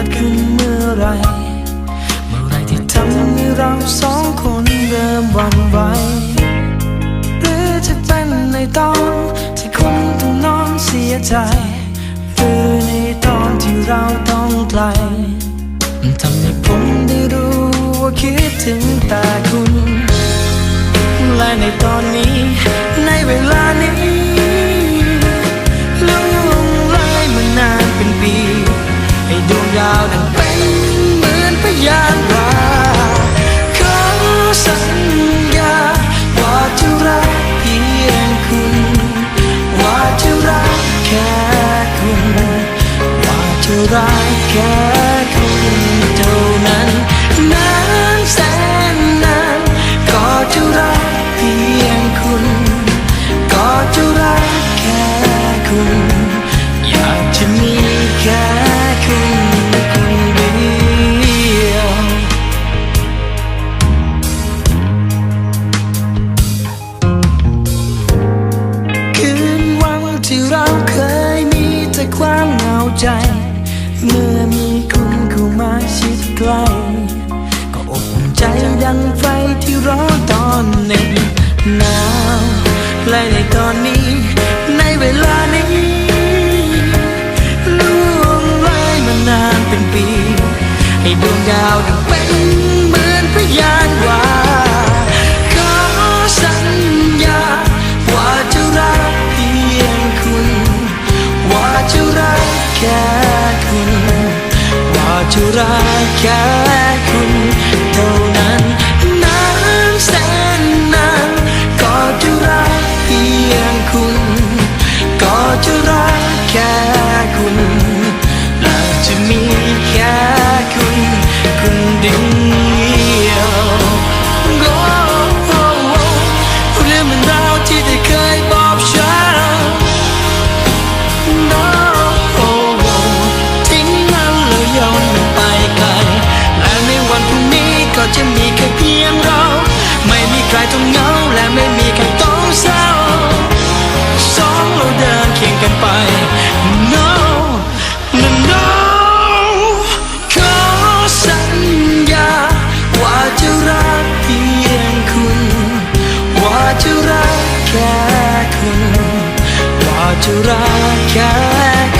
กิดขึ้นเมื่อไร เมื่อไรที่ทำให้เราสองคนเริ่มหวันไหวหรือจะเป็นในตอนที่คุณต้องนอนเสียใจ หรือในตอนที่เราต้องไกลทำให้ผมได้รู้ว่าคิดถึงแต่คุณ และในตอนนี้ในเวลานี้ จะ หนาวและในตอนนี้ในเวลานี้ล่วงเลยมานานเป็นปี ให้ดวงดาวดังเป็นเหมือนพยานว่าขอสัญญา ว่าจะรักเพียงคุณ ว่าจะรักแค่คุณ ว่าจะรักแค่คุณเท่า คนเดียวโอ้โอ้เรื่องมันราวที่ได้เคยบอกฉัน No โอ้โอ้ทิ้งมันแล้วย้อนมันไปไกลและในวันพรุ่งนี้ก็จะมี จะรักแค่คุณว่าจะรักแค่